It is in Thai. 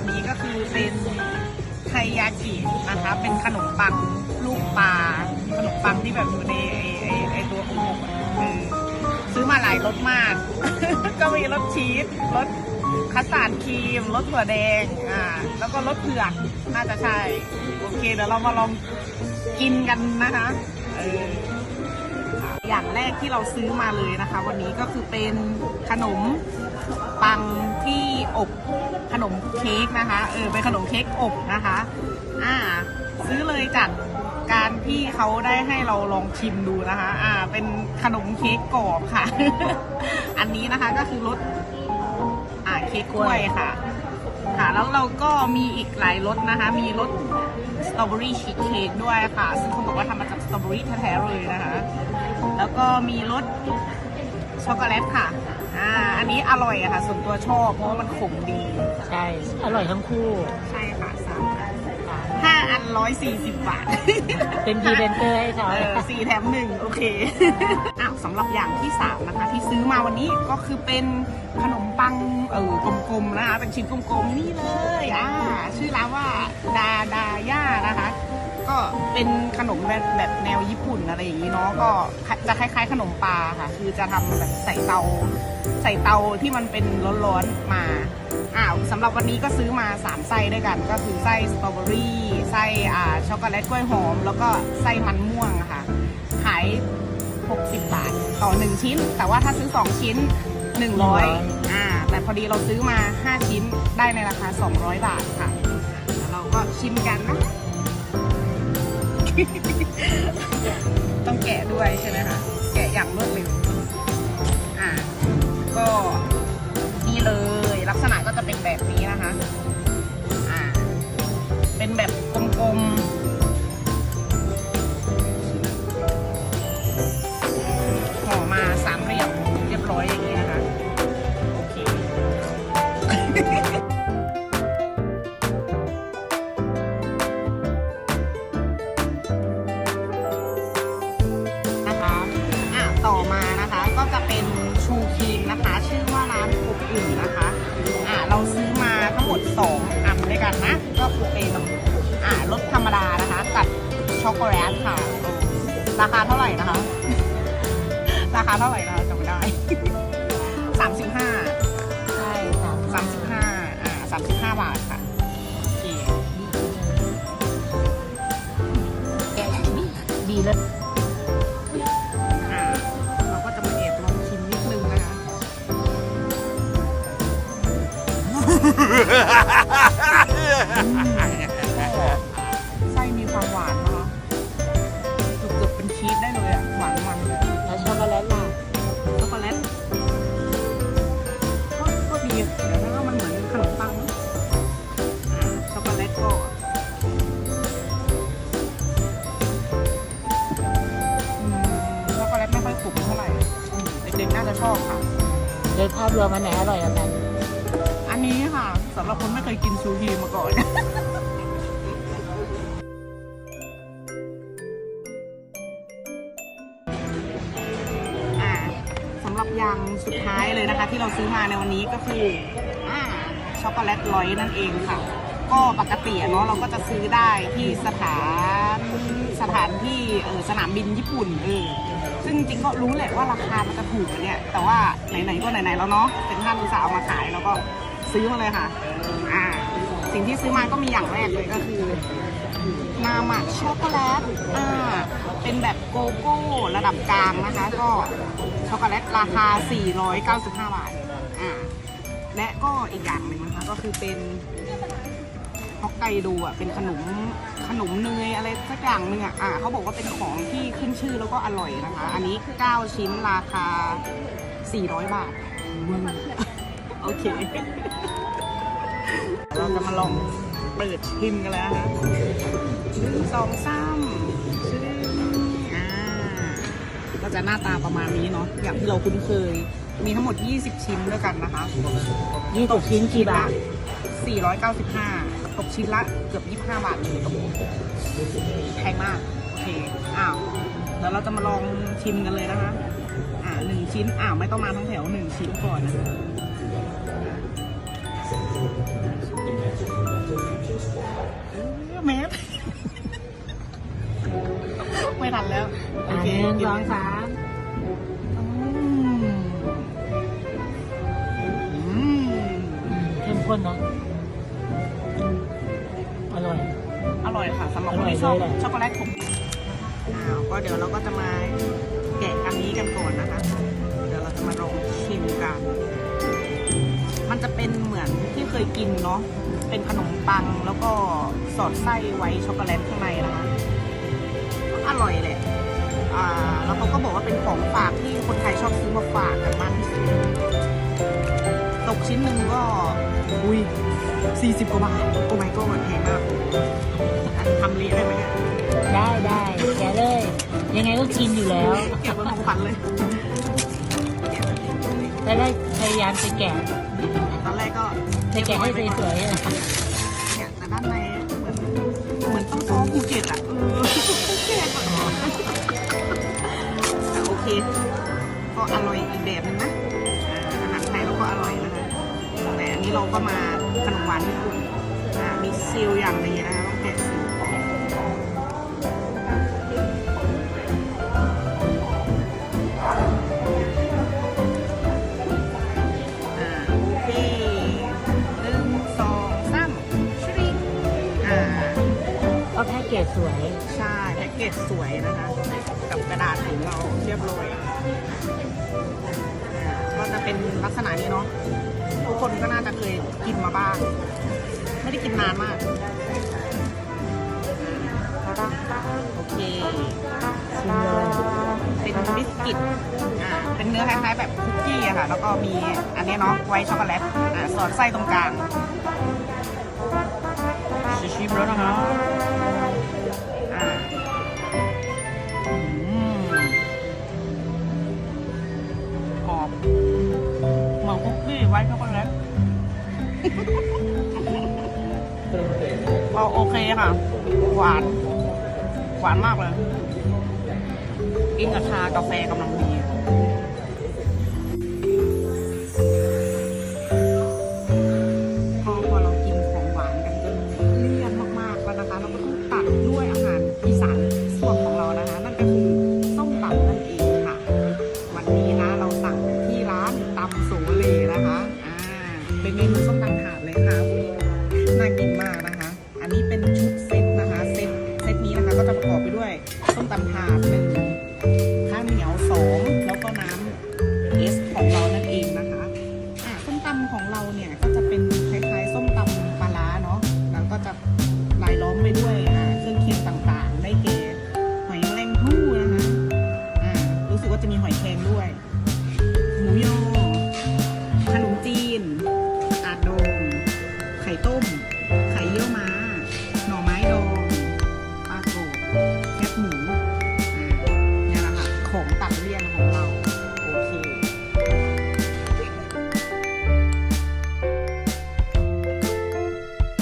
ซื้อมาเลยวันนี้ก็คือเป็นไทยากินะคะ เป็นขนมปังลูกปลาขนมปังที่แบบอยู่ในไอ้ไอ้ไอตัวของผมซื้อมาหลายรสมาก ก็มีรสชีสรสคัสตาร์ดครีมรสถั่วแดงอ่าแล้วก็รสเผือกน่าจะใช่ โอเคเดี๋ยวเรามาลองกินกันนะคะเออ อย่างแรกที่เราซื้อมาเลยนะคะ วันนี้ก็คือเป็นขนมปังที่อบขนมเค้กนะคะ เออเป็นขนมเค้กอบนะคะ อ่า ซื้อเลยจากการที่เขาได้ให้เราลองชิมดูนะคะ อ่า เป็นขนมเค้กกรอบค่ะ อันนี้นะคะก็คือรสอ่าเค้กกล้วยค่ะ ค่ะ แล้วเราก็มีอีกหลายรสนะคะ มีรสสตรอเบอรี่ชีสเค้กด้วยค่ะ ซึ่งเขาบอกว่าทำมาจากสตรอเบอรี่แท้ๆเลยนะคะ แล้วก็มีรสช็อกโกแลตค่ะ อ่า อันนี้อร่อยอะค่ะ ส่วนตัวชอบเพราะว่ามันขมดี ใช่ อร่อยทั้งคู่ ใช่ค่ะสามอันห้าอันร้อยสี่สิบบาท เป็นพรีเซนเตอร์ให้เขาเออสี่แถมหนึ่งโอเค อ้าวสำหรับอย่างที่สามนะคะ ที่ซื้อมาวันนี้ก็คือเป็นขนมปังเออกลมๆนะคะ เป็นชิ้นกลมๆนี่เลย อ่า ชื่อร้านว่าดาดาย่านะคะ ก็เป็นขนมแบบแบบแนวญี่ปุ่นอะไรอย่างนี้เนาะก็จะคล้ายๆ ขนมปลาค่ะ คือจะทำแบบใส่เตา ใส่เตาที่มันเป็นร้อนๆมาอ้าวสำหรับวันนี้ก็ซื้อมา3ไส้ด้วยกัน ก็คือไส้สตรอเบอรี่ไส้อ่าช็อกโกแลตกล้วยหอม แล้วก็ไส้มันม่วงอะค่ะ ขาย 60 บาทต่อ 1 ชิ้น แต่ว่าถ้าซื้อ 2 ชิ้น 100อ่าแต่พอดีเราซื้อมา 5 ชิ้นได้ในราคา 200 บาทค่ะแล้วเราก็ชิมกันนะ ต้องแกะด้วยใช่ไหมคะ แกะอย่างรวดเร็ว เป็นอะรสธรรมดานะคะ กับช็อกโกแลตค่ะ ราคาเท่าไหร่นะคะ ราคาเท่าไหร่นะคะจำไม่ได้สามสิบห้าใช่ค่ะสามสิบห้าอ่าสามสิบห้าบาทค่ะโอเคแกะดีดีเลยาพรวมอันไหนอร่อยกว่ากันอันนี้ค่ะสำหรับคนไม่เคยกินซูฮีมาก่อน อ่าสำหรับอย่างสุดท้ายเลยนะคะ ที่เราซื้อมาในวันนี้ก็คืออ่าช็อกโกแลตร้อยนั่นเองค่ะ ก็ปกติอะเนาะเราก็จะซื้อได้ที่สถาน สถานที่เออสนามบินญี่ปุ่นเออซึ่งจริงก็รู้แหละว่าราคามันจะถูกเนี่ยแต่ว่าไหนๆก็ไหนๆแล้วเนาะเป็นท่านอุตสาห์เอามาขายแล้วก็ซื้อมาเลยค่ะอ่าสิ่งที่ซื้อมาก็มีอย่างแรกเลยก็คือนามะช็อกโกแลตอ่าเป็นแบบโกโก้ระดับกลางนะคะ ก็ช็อกโกแลตราคา 495 บาทอ่าและก็อีกอย่างหนึ่งนะคะก็คือเป็นฮอกไกโดอะเป็นขนม ขนมเนยอะไรสักอย่างหนึ่งอะอ่าเขาบอกว่าเป็นของที่ขึ้นชื่อแล้วก็อร่อยนะคะ อันนี้ 9 ชิ้นราคา 400 บาทโอเค เราจะมาลองเปิดพิมกันแล้วนะหนึ่งสองสามชื่ออ่าก็จะหน้าตาประมาณนี้เนาะอย่างที่เราคุ้นเคย มีทั้งหมด 20 ชิ้นด้วยกันนะคะ ยี่สิบชิ้นกี่บาท 495 ตชิ้นละเกือบ 25 บาทเลยครับผมแพงมาก โอเค อ้าวเดี๋ยวเราจะมาลองชิมกันเลยนะคะ อ่าหนึ่งชิ้น อ้าว ไม่ต้องมาทั้งแถวหนึ่งชิ้นก่อนนะแม่ไม่ทันแล้ว โอเคสองสานอืมเข้มข้นเนาะ ร่อยค่ะสำหรับคนที่ชอบอร่อยเลยแหละช็อกโกแลตขมอ้าวก็เดี๋ยวเราก็จะมาแกะอันนี้กันก่อนนะคะ เดี๋ยวเราจะมาลองชิมกัน มันจะเป็นเหมือนที่เคยกินเนาะเป็นขนมปังแล้วก็สอดไส้ไว้ช็อกโกแลตข้างในนะคะก็อร่อยแหละอ่าแล้วเขาก็บอกว่าเป็นของฝากที่คนไทยชอบซื้อมาฝากกันมากที่สุดตกชิ้นหนึ่งก็อุ้ยสี่สิบกว่าบาทโอ้ my god แพงม ยังไงก็กินอยู่แล้ว เก็บไว้ของขวัญเลยแล้วได้พยายามจะแกะตอนแรกก็จะแกะให้สวยๆอะเนี่ยแต่ด้านในเหมือนเหมือนต้องซ้อมภูเก็ตอะเออภูเก็ตอะแต่โอเค ก็อร่อยอีกแบบนึงนะอ่าอาหารไทยเราก็อร่อยนะคะแต่อันนี้เราก็มาขนมหวานญี่ปุ่นอ่ามีซีลอย่างดีนะคะ วยนะคะ กับกระดาษของเราเรียบร้อยอ่าก็จะเป็นลักษณะนี้เนาะทุกคนก็น่าจะเคยกินมาบ้าง ไม่ได้กินนานมากโอเคชิมเลยเป็นบิสกิตอ่าเป็นเนื้อคล้ายๆแบบคุกกี้อะค่ะ แล้วก็มีอันนี้เนาะไวท์ช็อกโกแลตอ่าสอดไส้ตรงกลางชิมแล้วนะคะ เหมาคุกกี้ไว้ช็อกโกแลตก็โอเคค่ะ หวาน หวานมากเลย กินกับชากาแฟกำลังดี บุรีนะคะอ่าเป็นเมนูส้มตำถาดเลยค่ะน่ากินมากนะคะ อันนี้เป็นชุดเซตนะคะ เซตเซตนี้นะคะก็จะประกอบไปด้วยส้มตำถาดหนึ่งข้าวเหนียวสองแล้วก็น้ำเอสของเรานั่นเองนะคะอ่าส้มตำของเราเนี่ย